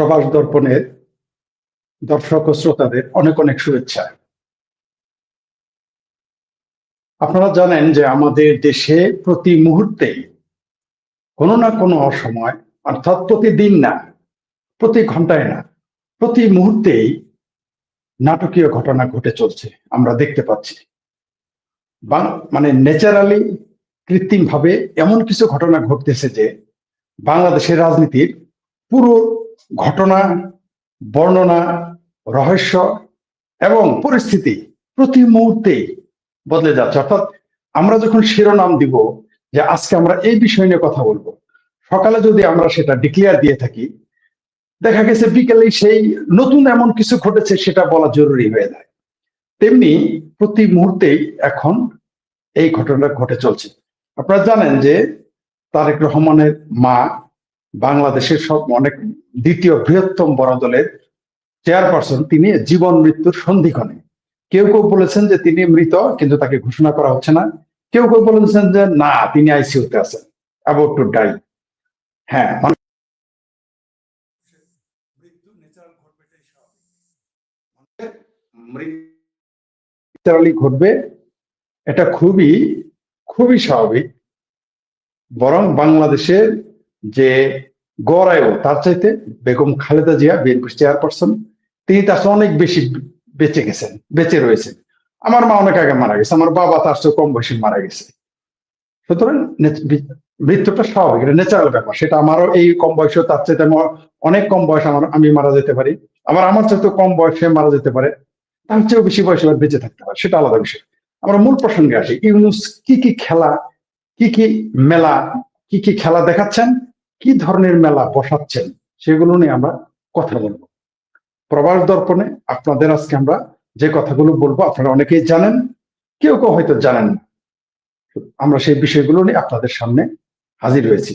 প্রবাস দর্পণের দর্শক ও শ্রোতাদের অনেক অনেক শুভেচ্ছা। আপনারা জানেন যে আমাদের দেশে প্রতি মুহূর্তে কোনো না কোনো অসময়, অর্থাৎ প্রতিদিন না, প্রতি ঘন্টায় না, প্রতি মুহূর্তেই নাটকীয় ঘটনা ঘটে চলছে, আমরা দেখতে পাচ্ছি। বাং- মানে ন্যাচারালি কৃত্রিম ভাবে এমন কিছু ঘটনা ঘটতেছে যে বাংলাদেশের রাজনীতির পুরো ঘটনা, বর্ণনা, রহস্য এবং পরিস্থিতি প্রতি মুহূর্তে বদলে যাচ্ছে। অর্থাৎ আমরা যখন শিরোনাম দিব যে আজকে আমরা এই বিষয় নিয়ে কথা বলব, সকালে যদি আমরা সেটা ডিক্লেয়ার দিয়ে থাকি, দেখা গেছে বিকেলে সেই নতুন এমন কিছু ঘটেছে সেটা বলা জরুরি হয়ে যায়। তেমনি প্রতি মুহূর্তেই এখন এই ঘটনা ঘটে চলছে। আপনারা জানেন যে তারেক রহমানের মা বাংলাদেশের সব অনেক দ্বিতীয় বৃহত্তম বড় দলের চেয়ারপারসন তিনি জীবন মৃত্যুর সন্ধিক্ষণে কেউ কেউ বলেছেন যে তিনি মৃত কিন্তু তাকে ঘোষণা করা হচ্ছে না। কেউ কেউ বলেছেন যে না তিনি আইসিইউতে আছেন অ্যাবাউট টু ডাই হ্যাঁ ঘটবে এটা খুবই খুবই স্বাভাবিক। বরং বাংলাদেশের যে গড়ায়ু তার চাইতে বেগম খালেদা জিয়া, বিএনপি চেয়ারপারসন, তিনি তার অনেক বেশি বেঁচে গেছেন, বেঁচে রয়েছেন। আমার মা অনেক আগে মারা গেছে, আমার বাবা তার চেয়ে কম বয়সে মারা গেছে। সুতরাং মৃত্যুটা স্বাভাবিক, এটা ন্যাচারাল ব্যাপার, সেটা আমারও এই কম বয়সে তার চাইতে আমার অনেক কম বয়স আমার, আমি মারা যেতে পারি। আবার আমার চাইতে কম বয়সে মারা যেতে পারে, তার চেয়েও বেশি বয়সে বেঁচে থাকতে পারে, সেটা আলাদা বিষয়। আমরা মূল প্রসঙ্গে আসি, ইউনুস কি কি খেলা, কি কি মেলা, কি কি খেলা দেখাচ্ছেন কি ধরনের মেলা বসাচ্ছেন সেগুলো নিয়ে আমরা কথা বলব। প্রবাস দর্পণে আপনাদের আজকে আমরা যে কথাগুলো বলব আপনারা অনেকেই জানেন, কেউ কেউ হয়তো জানেন আমরা সেই বিষয়গুলো নিয়ে আপনাদের সামনে হাজির হয়েছি।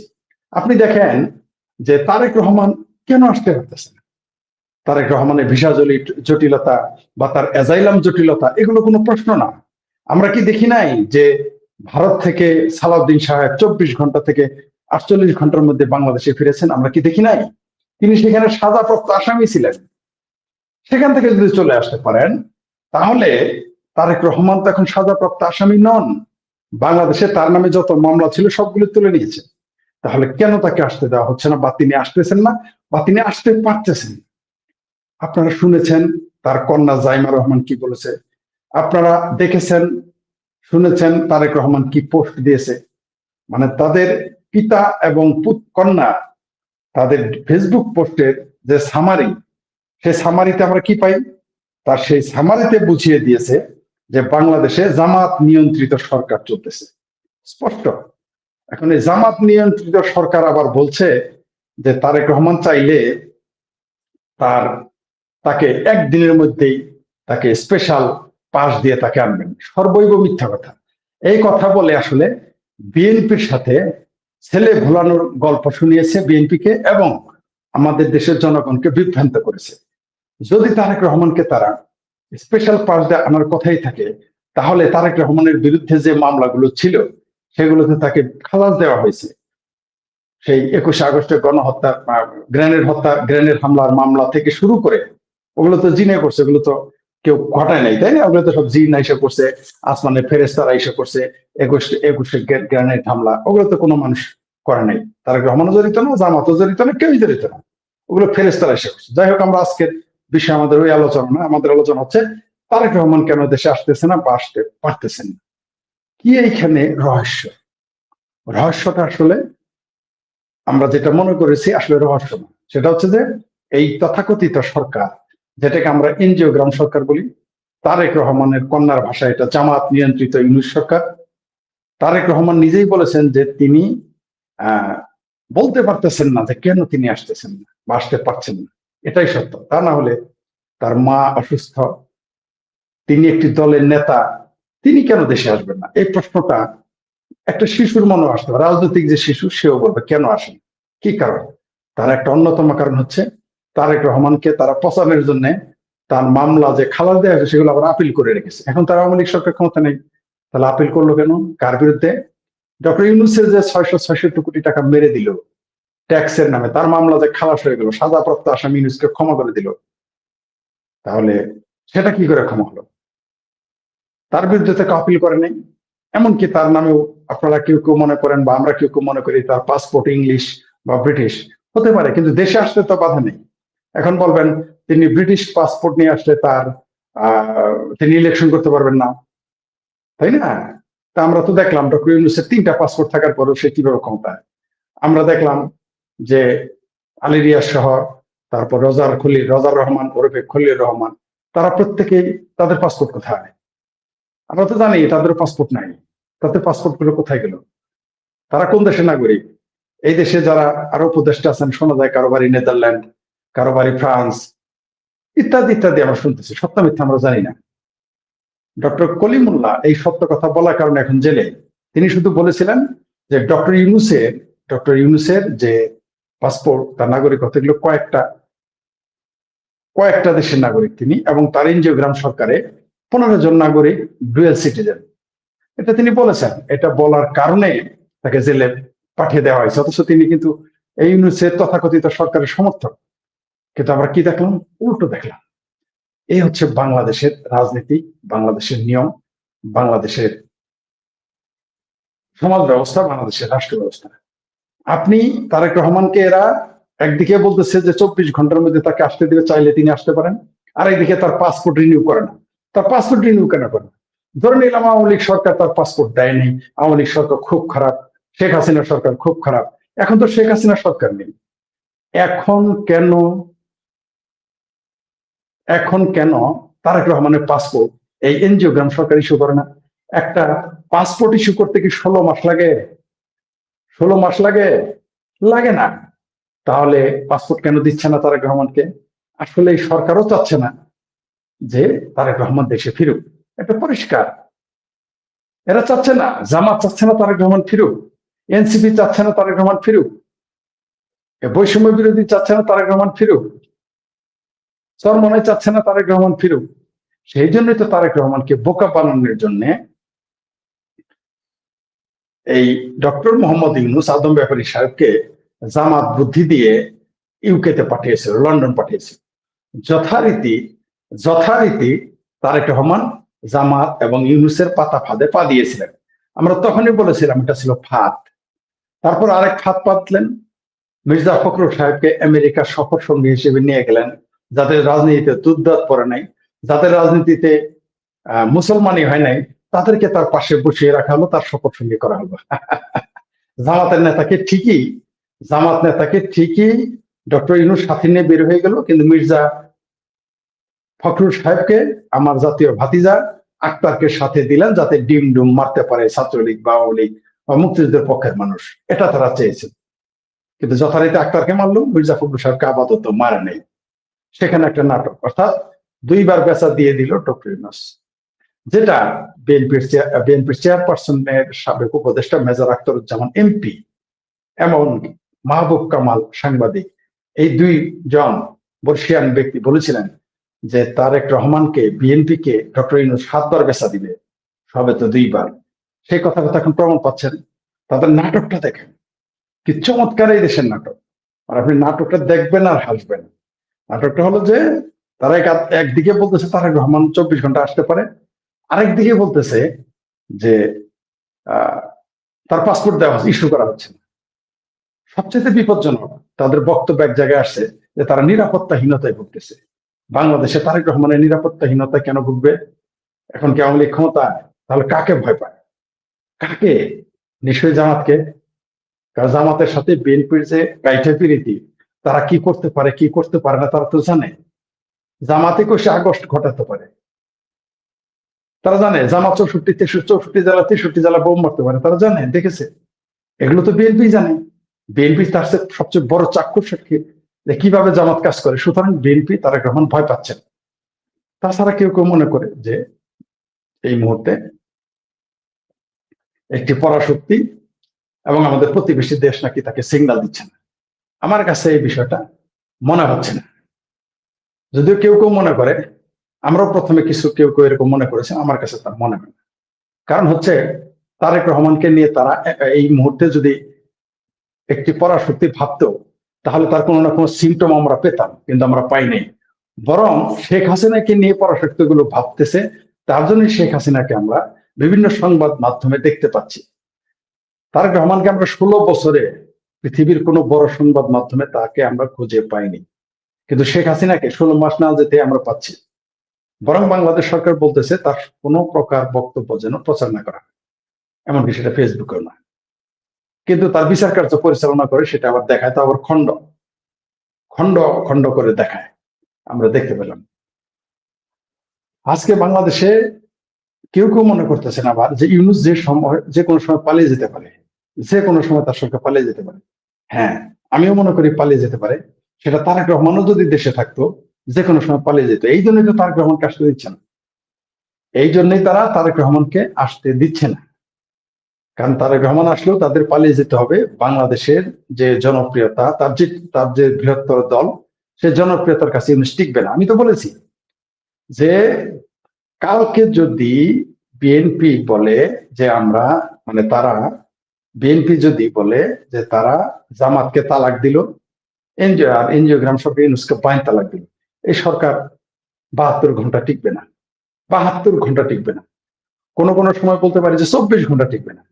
আপনি দেখেন যে তারেক রহমান কেন আসতে পারতেছে না? তারেক রহমানের ভিসা জটিলতা বা তার এজাইলাম জটিলতা, এগুলো কোনো প্রশ্ন না। আমরা কি দেখি নাই যে ভারত থেকে সালাউদ্দিন সাহেব চব্বিশ ঘণ্টা থেকে আটচল্লিশ ঘণ্টার মধ্যে বাংলাদেশে ফিরেছেন, আমরা কি দেখি নাই? তিনি সেখানে সাজাপ্রাপ্ত আসামি ছিলেন। সেখান থেকে যদি চলে আসতে পারেন, তাহলে তারেক রহমান তো এখন সাজাপ্রাপ্ত আসামি নন। বাংলাদেশে তার নামে যত মামলা ছিল, সবগুলো তুলে নিয়েছে। তাহলে কেন তাকে আসতে দেওয়া হচ্ছে না? বা তিনি আসতেছেন না? বা তিনি আসতে পারতেছেন আপনারা শুনেছেন, তার কন্যা জাইমা রহমান কি বলেছে? আপনারা দেখেছেন, শুনেছেন তারেক রহমান কি পোস্ট দিয়েছে? মানে তাদের পিতা এবং কন্যা তাদের ফেসবুক পোস্টের যে সামারি সে সামারিতে আমরা কি পাই? তার সেই সামারিতে বুঝিয়ে দিয়েছে যে বাংলাদেশে জামাত নিয়ন্ত্রিত সরকার চলতেছে। স্পষ্ট। এখন এই জামাত নিয়ন্ত্রিত সরকার আবার বলছে যে তারেক রহমান চাইলে তার, তাকে একদিনের মধ্যেই তাকে স্পেশাল পাস দিয়ে তাকে আনবেন। সর্বৈব মিথ্যা কথা। এই কথা বলে আসলে বিএনপির সাথে ছেলে ভোলানোর গল্প শুনিয়েছে বিএনপিকে এবং আমাদের দেশের জনগণকে বিভ্রান্ত করেছে। যদি তারেক রহমানকে তারা স্পেশাল দিয়ে আনার কথাই থাকে তাহলে তারেক রহমানের বিরুদ্ধে যে মামলাগুলো ছিল সেগুলোতে তাকে খালাস দেওয়া হয়েছে। সেই একুশে আগস্টের গণহত্যা আহ, গ্রেনেড হত্যা গ্রেনেড হামলার মামলা থেকে শুরু করে ওগুলো তো জিনে করছে ওগুলো তো কেউ ঘটায় নাই, তাই না? ওগুলো তো সব জিন এসে করছে আসমানে ফেরেস্তারা এসে করছে একুশ, একুশে গ্রেনেড হামলা, ওগুলো তো কোনো মানুষ করে নাই। তারেক রহমানও জড়িত না, জামাতও জড়িত না, কেউই জড়িত না? ওগুলো ফেরেস্তারা এসে করছে যাই হোক, আমরা আজকের বিষয় আমাদের ওই আলোচনা না আমাদের আলোচনা হচ্ছে, তারেক রহমান কেন দেশে আসতেছে না বা আসতে পারতেছেন না? কি এইখানে রহস্য? রহস্যটা আসলে আমরা যেটা মনে করেছি, আসলে রহস্য সেটা হচ্ছে যে, এই তথাকথিত সরকার যেটাকে আমরা এনজিওগ্রাম সরকার বলি, তারেক রহমানের কন্যার ভাষায় এটা, জামাত নিয়ন্ত্রিত ইউনিশ সরকার। তারেক রহমান নিজেই বলেছেন যে তিনি বলতে পারতেছেন না যে কেন তিনি আসতেছেন না বা আসতে পারছেন না। এটাই সত্য। তা না হলে তার মা অসুস্থ, তিনি একটি দলের নেতা, তিনি কেন দেশে আসবেন না? এই প্রশ্নটা একটা শিশুর মনে আসতে রাজনৈতিক যে শিশু, সেও বলবে, কেন আসেন? কি কারণ? তার একটা অন্যতম কারণ হচ্ছে তারেক রহমানকে তারা পচানোর জন্য তার মামলা যে খালাস দেওয়া হয়েছে, সেগুলো আবার আপিল করে রেখেছে। এখন তার আওয়ামী লীগ সরকার ক্ষমতা নেই। তাহলে আপিল করল কেন? কার বিরুদ্ধে? ডক্টর ইউনুসের যে ছয়শো ছয়ষট্টি কোটি টাকা মেরে দিল, ট্যাক্সের নামে, তার মামলা যে খালাস হয়ে গেল, সাজাপ্রাপ্ত আসামি ইউনুসকে ক্ষমা করে দিল, তাহলে সেটা কি করে ক্ষমা হলো? তার বিরুদ্ধে তো কেউ আপিল করে নাই। এমনকি তার নামেও আপনারা কেউ কেউ মনে করেন বা আমরা কেউ কেউ মনে করি, তার পাসপোর্ট ইংলিশ বা ব্রিটিশ, হতে পারে, কিন্তু দেশে আসলে তো বাধা নেই। এখন বলবেন, তিনি ব্রিটিশ পাসপোর্ট নিয়ে আসলে তার তিনি ইলেকশন করতে পারবেন না। তাই না? তা আমরা তো দেখলাম, ডক্টর ইউনুসের তিনটা পাসপোর্ট থাকার পরেও সে কীভাবে ক্ষমতায়। আমরা দেখলাম যে আলিরিয়া সহ, তারপর রজার খলি রজার রহমান, ওরফে খলিল রহমান, তারা প্রত্যেকেই তাদের পাসপোর্ট কোথায়? আমরা তো জানি, তাদের পাসপোর্ট নাই। তাদের পাসপোর্টগুলো কোথায় গেল? তারা কোন দেশের নাগরিক? এই দেশে যারা আরও উপদেষ্টা আছেন, শোনা যায় কারও বাড়ি নেদারল্যান্ড। কারও বাড়ি ফ্রান্স, ইত্যাদি ইত্যাদি আমরা শুনতেছি। সত্য মিথ্যা আমরা জানি না। ডক্টর কলিমুল্লাহ এই সত্য কথা বলার কারণে এখন জেলে। তিনি শুধু বলেছিলেন যে ডক্টর ইউনুসের ডক্টর ইউনুসের যে পাসপোর্ট, তার নাগরিকত্ব, এগুলো কয়েকটা কয়েকটা দেশের নাগরিক তিনি এবং তার এনজিওগ্রাম সরকারে পনেরো জন নাগরিক ডুয়েল সিটিজেন। এটা তিনি বলেছেন। এটা বলার কারণে তাকে জেলে পাঠিয়ে দেওয়া হয়েছে। অথচ তিনি কিন্তু এই ইউনুসের তথাকথিত সরকারের সমর্থক। কিন্তু আমরা কি দেখলাম? উল্টো দেখলাম। এই হচ্ছে বাংলাদেশের রাজনীতি, বাংলাদেশের নিয়ম, বাংলাদেশের সমাজ ব্যবস্থা, বাংলাদেশের রাষ্ট্র ব্যবস্থা। আপনি তারেক রহমানকে এরা একদিকে বলতেছে যে চব্বিশ ঘণ্টার মধ্যে তাকে আসতে দিবে, চাইলে তিনি আসতে পারেন। আর একদিকে তার পাসপোর্ট রিনিউ করে না। তার পাসপোর্ট রিনিউ কেন করে না? ধরে নিলাম আওয়ামী লীগ সরকার তার পাসপোর্ট দেয়নি। আওয়ামী লীগ সরকার খুব খারাপ। শেখ হাসিনা সরকার খুব খারাপ। এখন তো শেখ হাসিনা সরকার নেই। এখন কেন এখন কেন তারেক রহমানের পাসপোর্ট এই এনজিওগ্রাম সরকার ইস্যু করে না। একটা পাসপোর্ট ইস্যু করতে কি ষোলো মাস লাগে? ষোলো মাস লাগে? লাগে না। তাহলে পাসপোর্ট কেন দিচ্ছে না তারেক রহমানকে? আসলে এই সরকারও চাচ্ছে না যে তারেক রহমান দেশে ফিরুক। এটা পরিষ্কার। এরা চাচ্ছে না। জামাত চাচ্ছে না তারেক রহমান ফিরুক। এনসিপি চাচ্ছে না তারেক রহমান ফিরুক। বৈষম্য বিরোধী চাচ্ছে না তারেক রহমান ফিরুক। চরমনে চাচ্ছে না তারেক রহমান ফিরুক। সেই জন্যই তো তারেক রহমানকে বোকা বানানোর জন্য এই ডক্টর মোহাম্মদ ইউনুস আদম ব্যাপারী সাহেবকে জামাত বুদ্ধি দিয়ে ইউকেতে পাঠিয়েছিল, লন্ডন পাঠিয়েছিল। যথারীতি যথারীতি তারেক রহমান জামাত এবং ইউনুসের পাতা ফাঁদে পা দিয়েছিলেন। আমরা তখনই বলেছিলাম, এটা ছিল ফাঁদ। তারপর আরেক ফাঁদ পাতলেন। মির্জা ফখরুল সাহেবকে আমেরিকার সফর সঙ্গী হিসেবে নিয়ে গেলেন। যাদের রাজনীতিতে দুধদাত পড়ে নাই, যাদের রাজনীতিতে মুসলমানই হয় নাই, তাদেরকে তার পাশে বসিয়ে রাখা হলো, তার শপথ সঙ্গী করা হলো। জামাতের নেতাকে ঠিকই, জামাত নেতাকে ঠিকই ডক্টর ইনুর সাথে নিয়ে বের হয়ে গেল, কিন্তু মির্জা ফখরুল সাহেবকে, আমার জাতীয় ভাতিজা আক্তারকে সাথে দিলেন যাতে ডিম ডুম মারতে পারে ছাত্রলীগ বা লীগ বা মুক্তিযুদ্ধের পক্ষের মানুষ। এটা তারা চেয়েছেন কিন্তু যথারীতি আক্তারকে মারলো, মির্জা ফখরুল সাহেবকে আপাতত মারে নেই। সেখানে একটা নাটক, অর্থাৎ দুইবার বেচা দিয়ে দিল ডক্টর যেটা বিএনপির বিএনপির চেয়ারপারসনের সাবেক উপদেষ্টা মেজর আখতারুজ্জামান এমপি এমন মাহবুব কামাল সাংবাদিক, এই দুই জন বর্ষিয়ান ব্যক্তি বলেছিলেন যে তারেক রহমানকে বিএনপি কে ডক্টর ইউনুস সাতবার বেচা দিবে, সবে তো দুইবার। সেই কথা কথা এখন প্রমাণ পাচ্ছেন। তাদের নাটকটা দেখেন, কি চমৎকার এই দেশের নাটক। আর আপনি নাটকটা দেখবেন আর হাসবেন। নাটকটা হলো যে, তারা এক- একদিকে বলতেছে তারেক রহমান চব্বিশ ঘণ্টা আসতে পারে, আরেকদিকে বলতেছে যে তার পাসপোর্ট দেওয়া হচ্ছে ইস্যু করা হচ্ছে না। সবচেয়ে বিপজ্জনক, তাদের বক্তব্য এক জায়গায় আসছে যে, তারা নিরাপত্তাহীনতায় ভুগতেছে। বাংলাদেশে তারেক রহমানের নিরাপত্তাহীনতা কেন ভুগবে? এখন কি আওয়ামী লীগ ক্ষমতায় তাহলে কাকে ভয় পায়? কাকে? নিশ্চয়ই জামাতকে। কারণ জামাতের সাথে বিএনপির যে গাইঠে পিরিতি তারা কি করতে পারে, কি করতে পারে না, তারা তো জানে। জামাতে সে আগস্ট ঘটাতে পারে। তারা জানে জামা চৌষট্টি, তেষট্টি, চৌষট্টি জেলা, তেষট্টি জেলা বোম মারতে পারে, তারা জানে, দেখেছে। এগুলো তো বিএনপি জানে। বিএনপি তার সবচেয়ে বড় চাক্ষুষ সাক্ষী যে কীভাবে জামাত কাজ করে। সুতরাং বিএনপি তারা গ্রহণ ভয় পাচ্ছেন তাছাড়া কেউ কেউ মনে করে যে এই মুহূর্তে একটি পরাশক্তি এবং আমাদের প্রতিবেশী দেশ নাকি তাকে সিগন্যাল দিচ্ছে না। আমার কাছে এই বিষয়টা মনে হচ্ছে না। যদিও কেউ কেউ মনে করে, আমরাও প্রথমে কিছু কেউ কেউ এরকম মনে করেছে, আমার কাছে তার মনে হয় না। কারণ হচ্ছে তারেক রহমানকে নিয়ে তারা এই মুহূর্তে যদি একটি পরাশক্তি ভাবতো, তাহলে তার কোনো না কোনো সিমটম আমরা পেতাম, কিন্তু আমরা পাইনি। বরং শেখ হাসিনাকে নিয়ে পরাশক্তি গুলো ভাবতেছে, তার জন্যই শেখ হাসিনাকে আমরা বিভিন্ন সংবাদ মাধ্যমে দেখতে পাচ্ছি। তারেক রহমানকে আমরা ষোলো বছরে পৃথিবীর কোনো বড় সংবাদ মাধ্যমে তাকে আমরা খুঁজে পাইনি। কিন্তু শেখ হাসিনাকে ষোলো মাস না যেতে আমরা পাচ্ছি। বরং বাংলাদেশ সরকার বলতেছে তার কোনো প্রকার বক্তব্য যেন প্রচার না করা এমনকি সেটা ফেসবুকেও না। কিন্তু তার বিচার কার্য পরিচালনা করে সেটা আবার দেখায়, তো আবার খণ্ড। খণ্ড খণ্ড করে দেখায়। আমরা দেখতে পেলাম। আজকে বাংলাদেশে কেউ কেউ মনে করতেছেন আবার যে ইউনুস যে সময়, যে কোনো সময় পালিয়ে যেতে পারে, যে কোনো সময় তার সরকার পালিয়ে যেতে পারে। হ্যাঁ আমিও মনে করি পালিয়ে যেতে পারে। সেটা তারেক রহমানও যদি দেশে থাকতো যে কোনো সময় পালিয়ে যেত। এই জন্যই তো তারেক রহমানকে আসতে দিচ্ছে না। এই জন্যই তারা তারেক রহমানকে আসতে দিচ্ছে না। কারণ তারেক রহমান আসলেও তাদের পালিয়ে যেতে হবে। বাংলাদেশের যে জনপ্রিয়তা, তার যে তার যে বৃহত্তর দল, সে জনপ্রিয়তার কাছে টিকবে না। আমি তো বলেছি যে, কালকে যদি বিএনপি বলে যে আমরা মানে তারা বিএনপি যদি বলে যে তারা জামাতকে তালাক দিল, এনজিও আর এনজিওগ্রাম সরকার ইউনুসকে বাইন তালাক দিল, এই সরকার বাহাত্তর ঘণ্টা টিকবে না। বাহাত্তর ঘণ্টা টিকবে না। কোনো কোনো সময় বলতে পারে যে চব্বিশ ঘণ্টা টিকবে না।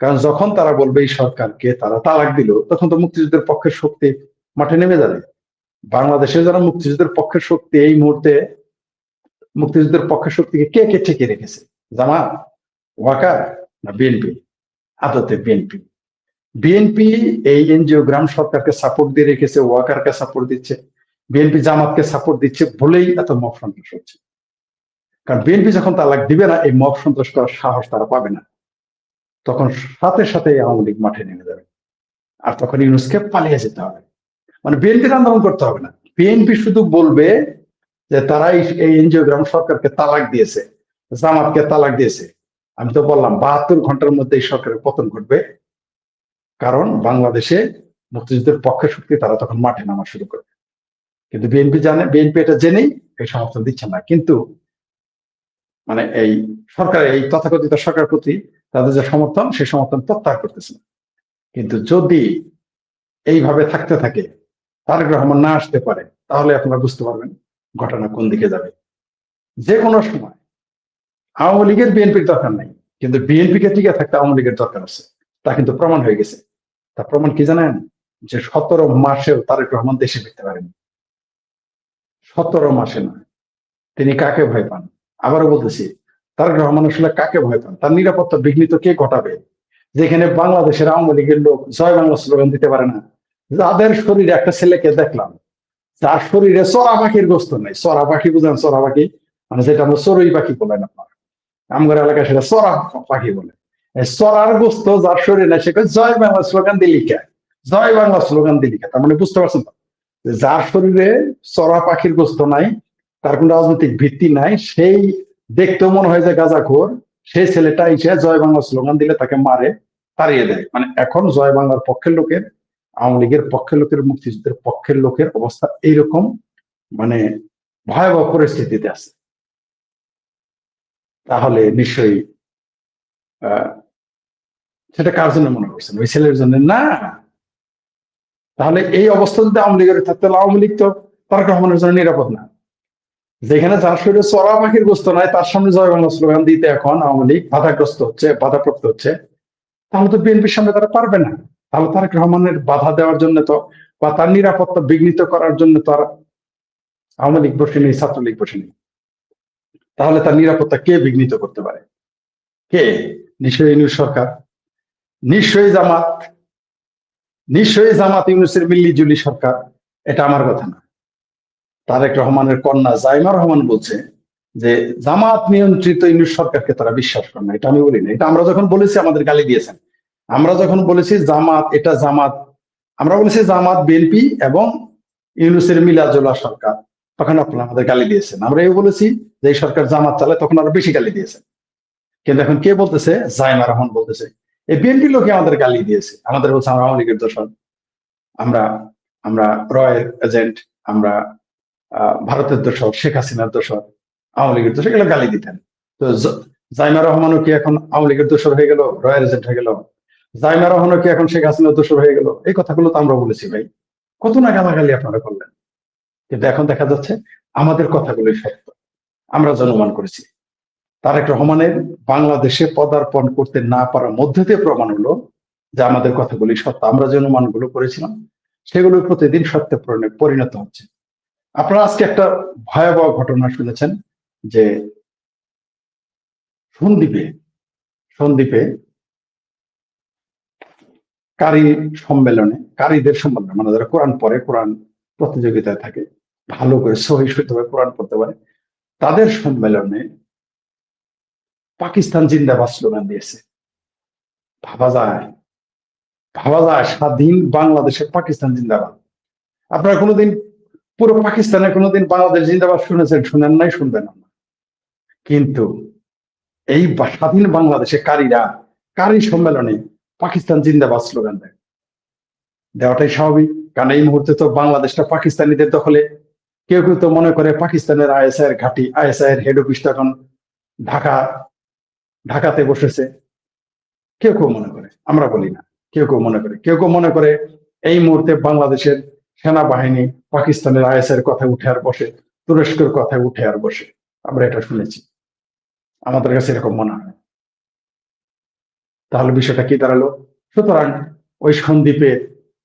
কারণ যখন তারা বলবে এই সরকারকে তারা তালাক দিল, তখন তো মুক্তিযুদ্ধের পক্ষের শক্তি মাঠে নেমে যাবে। বাংলাদেশে যারা মুক্তিযুদ্ধের পক্ষের শক্তি, এই মুহূর্তে মুক্তিযুদ্ধের পক্ষের শক্তিকে কে কে ঠেকে রেখেছে? জামাত, ওয়াকার না বিএনপি? আদতে বিএনপি। বিএনপি এই এনজিও গ্রাম সরকারকে সাপোর্ট দিয়ে রেখেছে, ওয়াকারকে সাপোর্ট দিচ্ছে, বিএনপি জামাতকে সাপোর্ট দিচ্ছে বলেই এত মব সন্ত্রাস হচ্ছে। কারণ বিএনপি যখন তালাক দিবে না, এই মব সন্ত্রাস করার সাহস তারা পাবে না। তখন সাথে সাথে আওয়ামী লীগ মাঠে নেমে যাবে। আর তখন ইউনুসকে পালিয়ে যেতে হবে। মানে বিএনপির আন্দোলন করতে হবে না। বিএনপি শুধু বলবে যে তারা এই এনজিও গ্রাম সরকারকে তালাক দিয়েছে, জামাতকে তালাক দিয়েছে। আমি তো বললাম, বাহাত্তর ঘণ্টার মধ্যে এই সরকারের পতন ঘটবে। কারণ বাংলাদেশে মুক্তিযুদ্ধের পক্ষে শক্তি, তারা তখন মাঠে নামা শুরু করবে কিন্তু বিএনপি জানে, বিএনপি এটা জেনেই এই সমর্থন দিচ্ছে না। কিন্তু মানে এই সরকার, এই তথাকথিত সরকার প্রতি তাদের যে সমর্থন, সেই সমর্থন প্রত্যাহার করতেছে না। কিন্তু যদি এইভাবে থাকতে থাকে, তারেক রহমান না আসতে পারে, তাহলে আপনারা বুঝতে পারবেন ঘটনা কোন দিকে যাবে। যে কোনো সময় আওয়ামী লীগের বিএনপির দরকার নাই। কিন্তু বিএনপিকে টিকে থাকতে আওয়ামী লীগের দরকার আছে। তা কিন্তু প্রমাণ হয়ে গেছে। তা প্রমাণ কি জানেন? যে সতেরো মাসেও তারেক রহমান দেশে ফিরতে পারেন। সতেরো মাসে নয় তিনি কাকে ভয় পান? আবারও বলতেছি, তারেক রহমান আসলে কাকে ভয় পান? তার নিরাপত্তা বিঘ্নিত কে ঘটাবে? যেখানে বাংলাদেশের আওয়ামী লীগের লোক জয় বাংলা স্লোগান দিতে পারে না। যাদের শরীরে একটা ছেলেকে দেখলাম যার শরীরে চড়া পাখির গোস্ত নেই। চড়া পাখি বুঝেন চড়া পাখি মানে যেটা আমরা চড়ুই পাখি বলেন আপনার। আমার এলাকায় সেটা চড়া পাখি বলে। চড়ার গোস্ত যার শরীরে সে জয় বাংলা স্লোগান দিলি কে জয় বাংলা স্লোগান দিলি কে তার মানে বুঝতে পারছেন যার শরীরে চড়া পাখির গোস্ত নাই, তার কোন রাজনৈতিক ভিত্তি নাই, সেই দেখতেও মনে হয় যে গাঁজাখোর, সেই ছেলেটা এসে জয় বাংলা স্লোগান দিলে তাকে মারে, তাড়িয়ে দেয়। মানে এখন জয় বাংলার পক্ষের লোকের, আওয়ামী লীগের পক্ষের লোকের, মুক্তিযুদ্ধের পক্ষের লোকের অবস্থা এইরকম মানে ভয়াবহ পরিস্থিতিতে আছে। তাহলে নিশ্চয়ই সেটা কার জন্য মনে করছেন? ওই ছেলের জন্য? না। তাহলে এই অবস্থা যদি আওয়ামী লীগের থাকতে আওয়ামী লীগ তো তারেক রহমানের জন্য নিরাপদ না। যেখানে যার শরীরে চড়া পাখির গ্রস্ত নয় তার সামনে জয় বাংলা স্লোগান দিতে এখন আওয়ামী লীগ বাধাগ্রস্ত হচ্ছে, বাধাপ্রাপ্ত হচ্ছে। তাহলে তো বিএনপির সামনে তারা পারবে না। তাহলে তারেক রহমানের বাধা দেওয়ার জন্য তো বা তার নিরাপত্তা বিঘ্নিত করার জন্য তো আর আওয়ামী লীগ বসেনি ছাত্রলীগ বসেনি তাহলে তার নিরাপত্তা কে বিঘ্নিত করতে পারে? কে? নিশ্চয়ই ইউনুস সরকার। নিশ্চয়ই জামাত। নিশ্চয়ই জামাত ইউনুসের মিল্লি জুলি সরকার। এটা আমার কথা না। তারেক রহমানের কন্যা জাইমা রহমান বলছে যে, জামাত নিয়ন্ত্রিত ইউনুস সরকারকে তারা বিশ্বাস করে না। এটা আমি বলি না। এটা আমরা যখন বলেছি, আমাদের গালি দিয়েছেন। আমরা যখন বলেছি জামাত, এটা জামাত, আমরা বলেছি জামাত, বিএনপি এবং ইউনুসের মিলাজুল্লাহ সরকার। তখন আপনারা আমাদের গালি দিয়েছেন। আমরা এই বলেছি যে এই সরকার জামাত চালায় তখন আরও বেশি গালি দিয়েছেন। কিন্তু এখন কে বলতেছে? জাইমা রহমান বলতেছে। এই বিএনপি লোকে আমাদের গালি দিয়েছে। আমাদের বলছে আমরা আওয়ামী লীগের দোষর। আমরা আমরা রয়ের এজেন্ট, আমরা ভারতের দোষর, শেখ হাসিনার দোষর, আওয়ামী লীগের দোষর, এগুলো গালি দিতেন। তো জাইমা রহমানও কি এখন আওয়ামী লীগের দোষর হয়ে গেল? রয়ের এজেন্ট হয়ে গেল? জাইমা রহমানও কি এখন শেখ হাসিনার দোষর হয়ে গেল? এই কথাগুলো তো আমরা বলেছি ভাই। কত না গালাগালি আপনারা করলেন। কিন্তু এখন দেখা যাচ্ছে আমাদের কথাগুলোই সত্য। আমরা জনমান করেছি। তারেক রহমানের বাংলাদেশে পদার্পণ করতে না পারার মধ্যে দিয়ে প্রমাণ হলো যে আমাদের কথাগুলি সত্য। আমরা যে অনুমানগুলো করেছিলাম, সেগুলো প্রতিদিন সত্যে পরিণ- পরিণত হচ্ছে। আপনারা আজকে একটা ভয়াবহ ঘটনা শুনেছেন যে সন্দ্বীপে সন্দ্বীপে কারি সম্মেলনে, কারীদের সম্মেলনে মানে যারা কোরআন পরে কোরআন প্রতিযোগিতায় থাকে ভালো করে সহি শুদ্ধভাবে কোরআন পড়তে পারে। তাদের সম্মেলনে পাকিস্তান জিন্দাবাদ স্লোগান দিয়েছে। ভাবা যায় ভাবা যায় স্বাধীন বাংলাদেশে পাকিস্তান জিন্দাবাদ। আপনারা কোনোদিন পুরো পাকিস্তানে কোনোদিন বাংলাদেশ জিন্দাবাদ শুনেছেন, শুনেন নাই, শুনবেন না। কিন্তু এই স্বাধীন বাংলাদেশে কারীরা, কারী সম্মেলনে পাকিস্তান জিন্দাবাদ স্লোগান দেয়। দেওয়াটাই স্বাভাবিক, কারণ এই মুহূর্তে তো বাংলাদেশটা পাকিস্তানিদের দখলে কেউ কেউ তো মনে করে পাকিস্তানের আইএসআই এর ঘাঁটি আইএসআই এর হেড অফিসটা এখন ঢাকা, ঢাকাতে বসেছে। কেউ কেউ মনে করে, আমরা বলি না, কেউ কেউ মনে করে। কেউ কেউ মনে করে এই মুহূর্তে বাংলাদেশের সেনাবাহিনী পাকিস্তানের আইএসআই এর কথা উঠে আর বসে, তুরস্কের কথা উঠে আর বসে। আমরা এটা শুনেছি। আমাদের কাছে এরকম মনে হয়। তাহলে বিষয়টা কি দাঁড়াল? সুতরাং ওই সন্দ্বীপে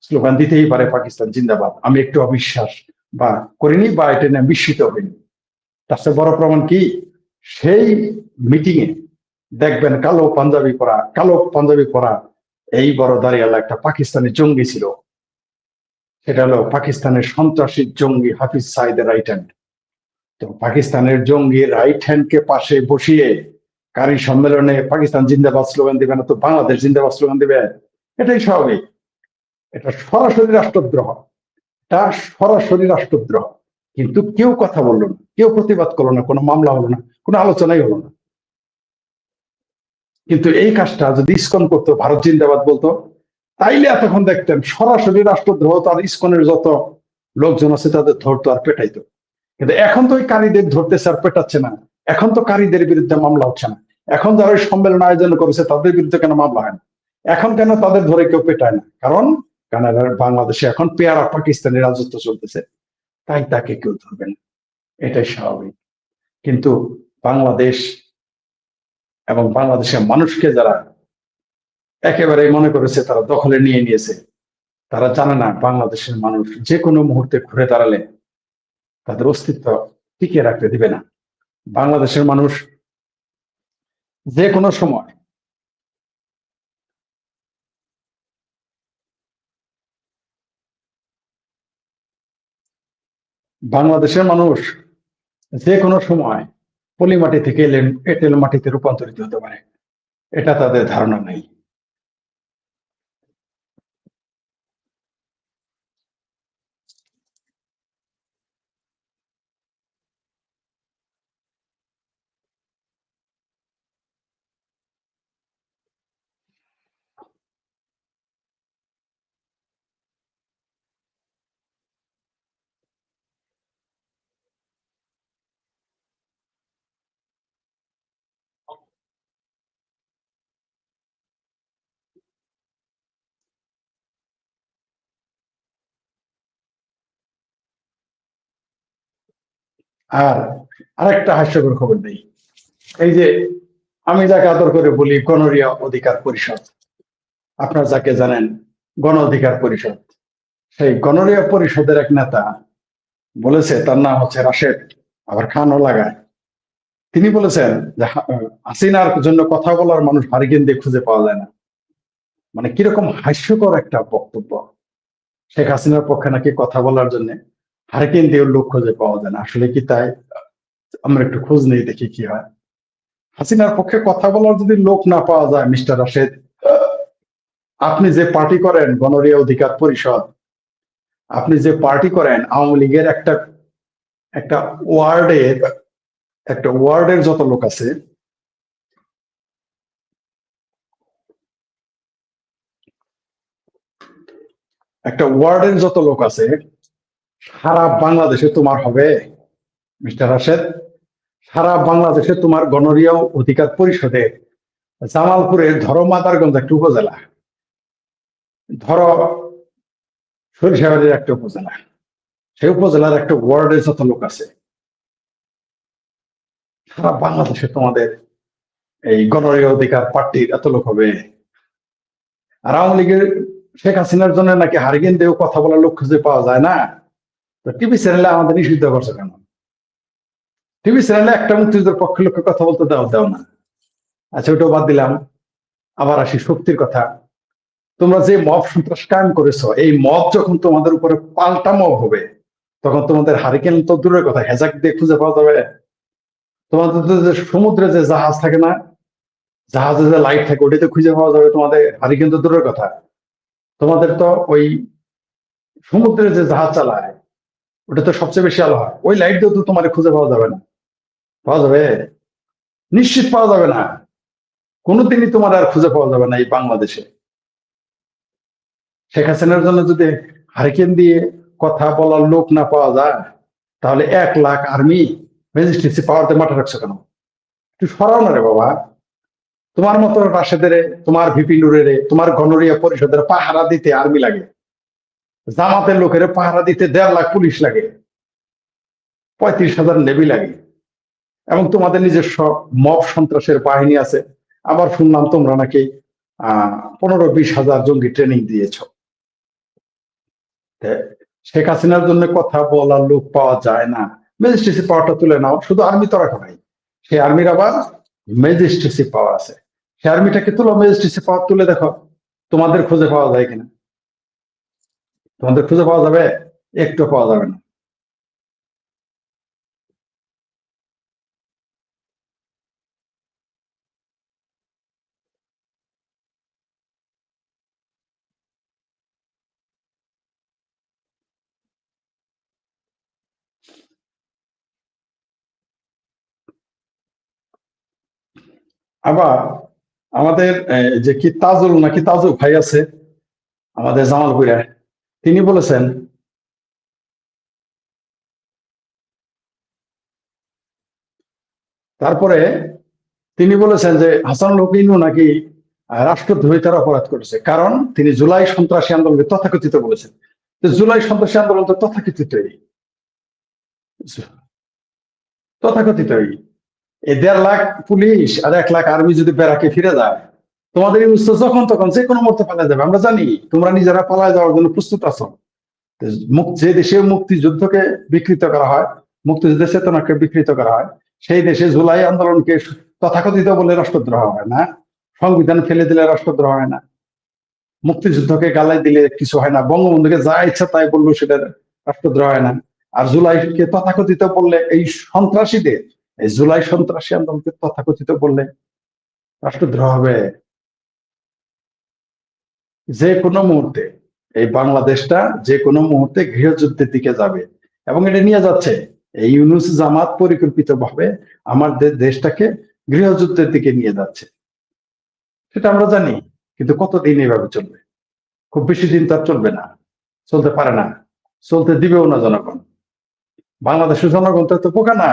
স্লোগান দিতেই পারে পাকিস্তান, জিন্দাবাদ। আমি একটু অবিশ্বাস। বা করিনি বা এটা নিয়ে বিস্মিত হইনি। তার চেয়ে বড় প্রমাণ কি? সেই মিটিং এ দেখবেন কালো পাঞ্জাবি পরা, কালো পাঞ্জাবি পরা এই বড় দাঁড়িয়ালা একটা পাকিস্তানি জঙ্গি ছিল। সেটা হলো পাকিস্তানের সন্ত্রাসী জঙ্গি হাফিজ সাইদের রাইট হ্যান্ড তো পাকিস্তানের জঙ্গি রাইট হ্যান্ড কে পাশে বসিয়ে কারি সম্মেলনে পাকিস্তান জিন্দাবাদ স্লোগান দিবে না তো বাংলাদেশ জিন্দাবাদ স্লোগান দিবে? এটাই স্বাভাবিক। এটা সরাসরি রাষ্ট্রদ্রোহ। এটা সরাসরি রাষ্ট্রদ্রোহ। কিন্তু কেউ কথা বলল না, কেউ প্রতিবাদ করল না, কোনো মামলা হলো না, কোনো আলোচনাই হলো না। কিন্তু এই কাজটা যদি ইসকন করতো, ভারত জিন্দাবাদ বলতো, তাইলে এতক্ষণ দেখতেন সরাসরি রাষ্ট্রদ্রোহ, তার ইসকনের যত লোকজন আছে তাদের ধরতো আর পেটাইতো। কিন্তু এখন তো ওই কারীদের ধরতেছে আর পেটাচ্ছে না। এখন তো কারীদের বিরুদ্ধে মামলা হচ্ছে না। এখন যারা সম্মেলন আয়োজন করেছে, তাদের বিরুদ্ধে কেন মামলা হয় না? এখন কেন তাদের ধরে কেউ পেটায় না? কারণ কানাডার বাংলাদেশে এখন পেয়ারা পাকিস্তানি রাজত্ব চলতেছে, তাই তাকে কেউ ধরবে না। এটাই স্বাভাবিক। কিন্তু বাংলাদেশ এবং বাংলাদেশের মানুষকে যারা একেবারে মনে করেছে তারা দখলে নিয়ে নিয়েছে, তারা জানে না বাংলাদেশের মানুষ যে কোনো মুহূর্তে ঘুরে দাঁড়ালে তাদের অস্তিত্ব টিকিয়ে রাখতে দিবে না। বাংলাদেশের মানুষ যে কোনো সময় বাংলাদেশের মানুষ যে কোনো সময় পলি মাটি থেকে এঁটেল মাটিতে রূপান্তরিত হতে পারে। এটা তাদের ধারণা নেই। আর আরেকটা হাস্যকর খবর নেই। এই যে আমি যাকে আদর করে বলি গণরিয়া অধিকার পরিষদ। আপনার যাকে জানেন গণ অধিকার পরিষদ। সেই গণরিয়া পরিষদের এক নেতা বলেছে, তার নাম হচ্ছে রাশেদ, আবার খানও লাগায়। তিনি বলেছেন যে হাসিনার জন্য কথা বলার মানুষ হারিকেন দিয়ে খুঁজে পাওয়া যায় না। মানে কীরকম হাস্যকর একটা বক্তব্য। শেখ হাসিনার পক্ষে নাকি কথা বলার জন্য হারিকেন দিয়ে লোক খুঁজে পাওয়া যায় না। আসলে কি তাই? আমরা একটু খোঁজ নেই, দেখি কি হয়। হাসিনার পক্ষে কথা বলার যদি লোক না পাওয়া যায়, মিস্টার রাশেদ, আপনি যে পার্টি করেন, গণরিয়া অধিকার পরিষদ, আপনি যে পার্টি করেন, আওয়ামী লীগের একটা একটা ওয়ার্ডের একটা ওয়ার্ডের যত লোক আছে, একটা ওয়ার্ডের যত লোক আছে সারা বাংলাদেশে তোমার হবে, মিস্টার রাশেদ। সারা বাংলাদেশে তোমার গণরিয়া অধিকার পরিষদে জামালপুরের ধরো মাদারগঞ্জ একটা উপজেলা, ধরো সরিষাবাড়ির একটা উপজেলা, সেই উপজেলার একটা ওয়ার্ডের যত লোক আছে, সারা বাংলাদেশে তোমাদের এই গণরীয় অধিকার পার্টির এত লোক হবে। আর আওয়ামী লীগের শেখ হাসিনার জন্য নাকি হারিকেন দেও কথা বলার লোক খুঁজে পাওয়া যায় না? তো টিভি চ্যানেলে আমাদের নিষিদ্ধ করছে কেন? টিভি চ্যানেলে একটা মুক্তিযুদ্ধের পক্ষে লোককে কথা বলতে দাও দাও না। আচ্ছা ওটাও বাদ দিলাম। আবার আসি শক্তির কথা। তোমরা যে মব সন্ত্রাস কায়েম করেছ, এই মব যখন তোমাদের উপরে পাল্টা মব হবে, তখন তোমাদের হারিকেন তো দূরের কথা, হেজাক দিয়ে খুঁজে পাওয়া যাবে। তোমাদের যে সমুদ্রে যে জাহাজ থাকে না, জাহাজে যে লাইট থাকে ওটাতে খুঁজে পাওয়া যাবে, তোমাদের হারিকেন তো দূরের কথা। তোমাদের তো ওই সমুদ্রে যে জাহাজ চালায় ওটা তো সবচেয়ে বেশি আলো হয় ওই লাইট দিয়েও তো তোমার খুঁজে পাওয়া যাবে না। পাওয়া যাবে? নিশ্চিত পাওয়া যাবে না। কোনোদিনই তোমার আর খুঁজে পাওয়া যাবে না এই বাংলাদেশে। শেখ হাসিনার জন্য যদি হারিকেন দিয়ে কথা বলার লোক না পাওয়া যায়, তাহলে এক লাখ আর্মি ম্যাজিস্ট্রেসি পাওয়ারতে মাঠে রাখছো কেন? একটু সরাও না রে বাবা। তোমার মতো রাশেদের, তোমার ভিপি নুরের, তোমার গণরিয়া পরিষদের পাহারা দিতে আর্মি লাগে। জামাতের লোকের পাহারা দিতে দেড় লাখ পুলিশ লাগে, পঁয়ত্রিশ হাজার নেভি লাগে। এবং তোমাদের নিজস্ব মব সন্ত্রাসের বাহিনী আছে। আবার শুনলাম তোমরা নাকি পনেরো বিশ হাজার জঙ্গি ট্রেনিং দিয়েছ। শেখ হাসিনার জন্য কথা বলার লোক পাওয়া যায় না। ম্যাজিস্ট্রেসি পাওয়ারটা তুলে নাও, শুধু আর্মি তো রাখো নাই সেই আর্মির আবার ম্যাজিস্ট্রেসি পাওয়ার আছে। সেই আর্মিটাকে তুলো ম্যাজিস্ট্রেসি পাওয়ার তুলে দেখো, তোমাদের খুঁজে পাওয়া যায় কিনা। তোমাদের খুঁজে পাওয়া যাবে, একটু পাওয়া যাবে না। আবার আমাদের যে কি তাজুল, নাকি তাজু ভাই আছে, আমাদের জামালপুরে। তিনি বলেছেন, তারপরে তিনি বলেছেন যে হাসান লকিনু নাকি রাষ্ট্রদ্রোহিতার অপরাধ করেছে। কারণ তিনি জুলাই সন্ত্রাসী আন্দোলনকে তথাকথিত বলেছেন। জুলাই সন্ত্রাসী আন্দোলন তো তথাকথিতই। তথাকথিতই। এই দেড় লাখ পুলিশ আর এক লাখ আর্মি যদি বেড়াকে ফিরে যায় তোমাদের উৎস যখন তখন যে কোনো মুহূর্তে পালা যাবে, আমরা জানি তোমরা নিজেরা পালায় যাওয়ার জন্য প্রস্তুত আছো। যে দেশে মুক্তিযুদ্ধকে বিকৃত করা হয়, মুক্তিযুদ্ধের চেতনাকে বিকৃত করা হয়, সেই দেশে জুলাই আন্দোলনকে তথাকথিত বলে রাষ্ট্রদ্রোহ হয় না, সংবিধান ফেলে দিলে রাষ্ট্রদ্রোহ হয় না, মুক্তিযুদ্ধকে গালাই দিলে কিছু হয় না, বঙ্গবন্ধুকে যা ইচ্ছা তাই বলল সেটা রাষ্ট্রদ্রোহ হয় না। আর জুলাইকে তথাকথিত বললে, এই সন্ত্রাসীদের, এই জুলাই সন্ত্রাসী আন্দোলনকে তথাকথিত বললে রাষ্ট্রদ্রোহ হবে। যে কোনো মুহূর্তে, এই বাংলাদেশটা যে কোনো মুহূর্তে গৃহযুদ্ধের দিকে যাবে এবং এটা নিয়ে যাচ্ছে। এই ইউনুস জামাত পরিকল্পিত ভাবে আমাদের দেশটাকে গৃহযুদ্ধের দিকে নিয়ে যাচ্ছে। সেটা আমরা জানি, কিন্তু কতদিন এইভাবে চলবে? খুব বেশি দিন তার চলবে না। চলতে পারে না। চলতে দিবেও না জনগণ। বাংলাদেশের জনগণ তো বোকা না।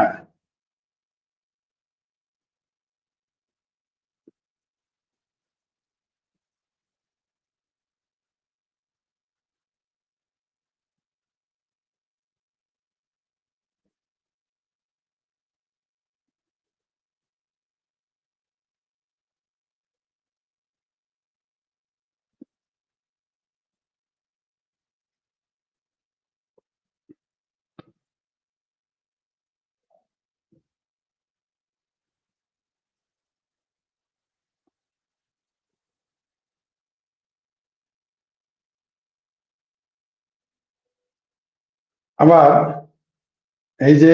আবার এই যে